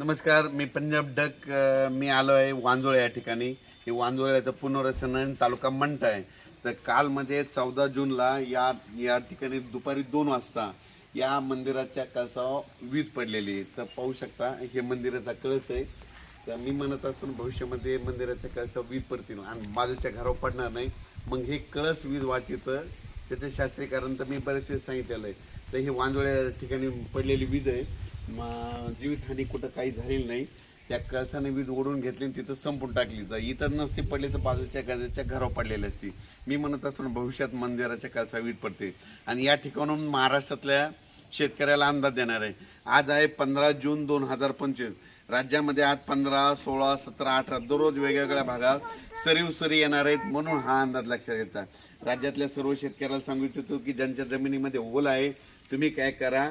नमस्कार मी पंजाब डक मी आलो आहे वांजोळे या ठिकाणी. हे वांजोळ्याचं पुनर्वसन तालुका मंठ आहे. तर कालमध्ये चौदा जूनला या या ठिकाणी दुपारी दोन वाजता या मंदिराच्या कळसावर वीज पडलेली आहे. तर पाहू शकता हे मंदिराचा कळस आहे. तर मी म्हणत असून भविष्यामध्ये मंदिराच्या कळसावर वीज पडतील आणि बाजूच्या घरावर पडणार नाही. मग हे कळस वीज वाचितं त्याचं शास्त्रीय कारण तर मी बरेच वेळेस सांगितलेलं आहे. तर हे वांजोळ्या ठिकाणी पडलेली वीज आहे. मग जीवितहानी कुठं काही झालेली नाही. त्या कळसाने वीज ओढून घेतली आणि तिथं संपून टाकली. तर इतर नसती पडली तर बाजूच्या गजाच्या घरावर पडलेली असती. मी म्हणत असताना भविष्यात मंदिराच्या कळसा वीज पडते. आणि या ठिकाणून महाराष्ट्रातल्या शेतकऱ्याला अंदाज देणार आहे. आज आहे पंधरा जून दोन हजार पंचवीस. राज्यामध्ये आज पंधरा सोळा सतरा अठरा दररोज वेगवेगळ्या भागात सरीव सरी येणार आहेत म्हणून हा अंदाज लक्षात घ्यायचा राज्यातल्या सर्व शेतकऱ्याला सांगू इच्छितो की ज्यांच्या जमिनीमध्ये ओल आहे तुम्ही काय करा.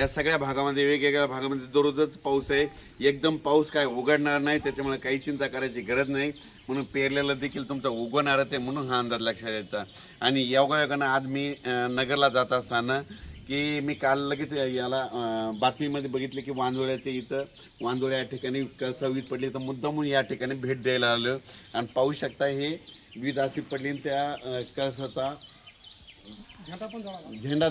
या सगळ्या भागामध्ये वेगवेगळ्या भागामध्ये दररोजच पाऊस आहे. एकदम पाऊस काय उघडणार नाही त्याच्यामुळे काही चिंता करायची गरज नाही. म्हणून पेरलेलं देखील तुमचा उगवणारच आहे म्हणून हा अंदाज लक्षात यायचा आणि योगायोगानं आज मी नगरला जात असताना की मी काल लगेच याला बातमीमध्ये बघितले की वांजोळ्याच्या इथं वांजोळ्या या ठिकाणी कसा वीज पडली तर मुद्दामून या ठिकाणी भेट द्यायला आलं. आणि पाहू शकता हे वीज अशी पडली आणि त्या कळसाचा झेंडा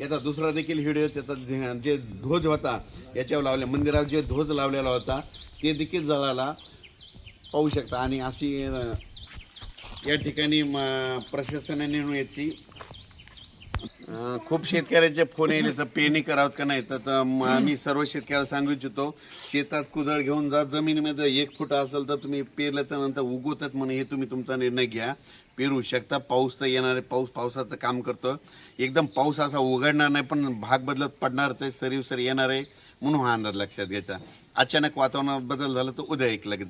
याचा दुसरा देखील व्हिडिओ त्याचा जे ध्वज होता याच्यावर लावले मंदिरावर जे ध्वज लावलेला होता ते देखील जळाला. पाहू शकता. आणि अशी या ठिकाणी म- प्रशासनाने याची अं, खूप शेतकऱ्याचे फोन येले तर पेरणी करावं का नाही? तर तर म- आम्ही सर्व शेतकऱ्याला सांगू इच्छितो शेतात कुदळ घेऊन जा जमिनीमध्ये एक फूट असेल तर तुम्ही पेरल्याच्या नंतर उगवतात म्हणून हे तुम्ही तुमचा निर्णय घ्या. पेरू शकता पाऊस तर येणार आहे पाऊस पावसाचं काम करतो. एकदम पाऊस असा उघडणार नाही पण भाग बदलत पडणारच आहे सरीव सरी येणार आहे म्हणून हा अंदाज लक्षात घ्यायचा. अचानक वातावरणात बदल झाला तर उद्या एक लगेच